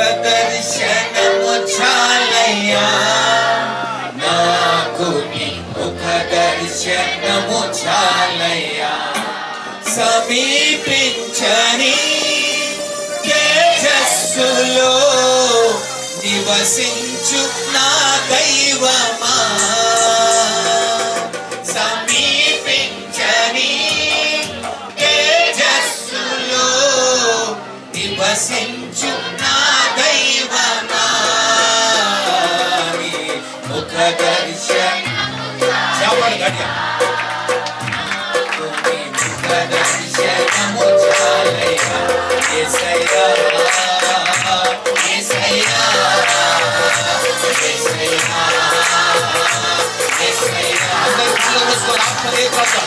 దర్శనము చాలయ్యా. నాకు నీ ముఖ దర్శనము చాలయ్యా. సమీపించని తేజస్సులో నివసించు నా దైవమా. సమీపించని తేజస్సులో నివసించు ముఖ దర్శన చెప్పండి గట్టిగా నీ ముఖ దర్శనము చాలయ్యా యేసయ్యా యేసయ్యా యేసయ్యా యేసయ్యా అందరూ కళ్ళు మూసుకొని ఆత్మదే కోసం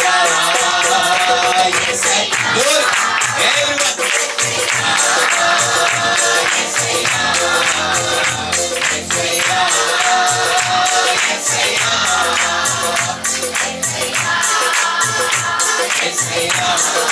Yes.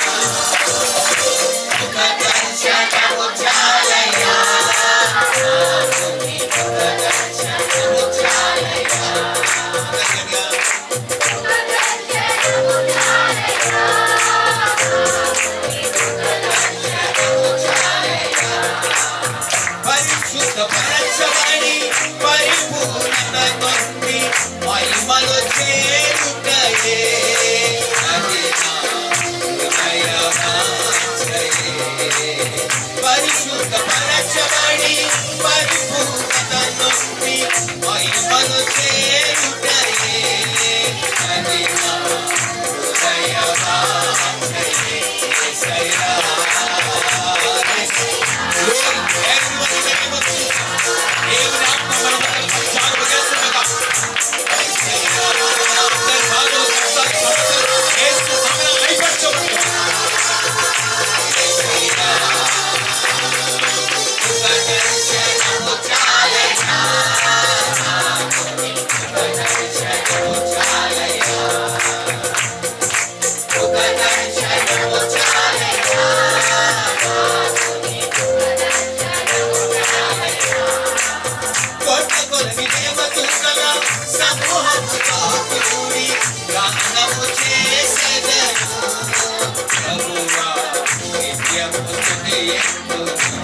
Yeah.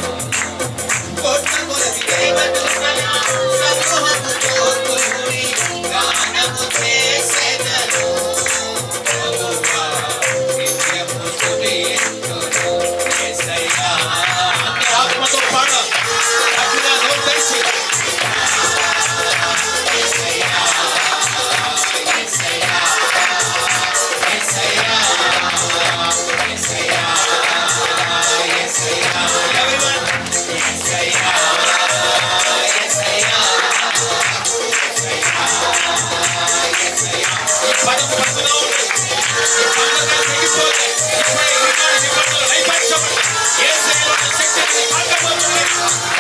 Yeah.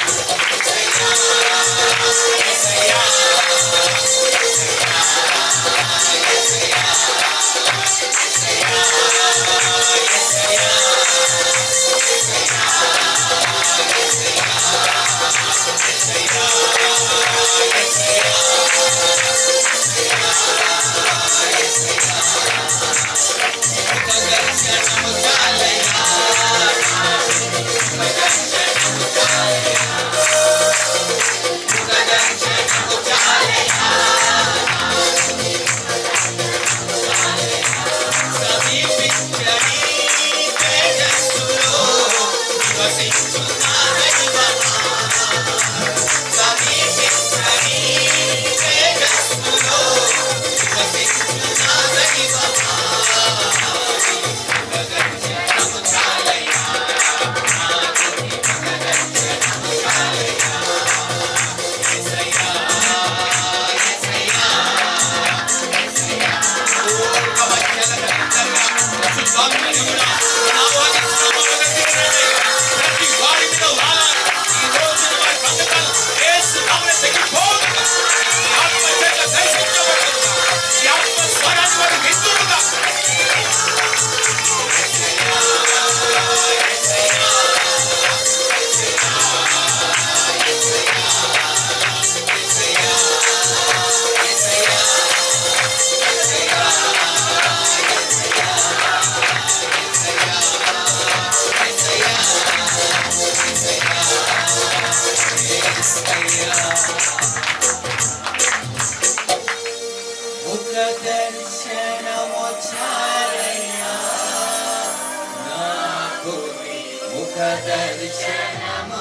నాకు నీ ముఖ దర్శనము చాలు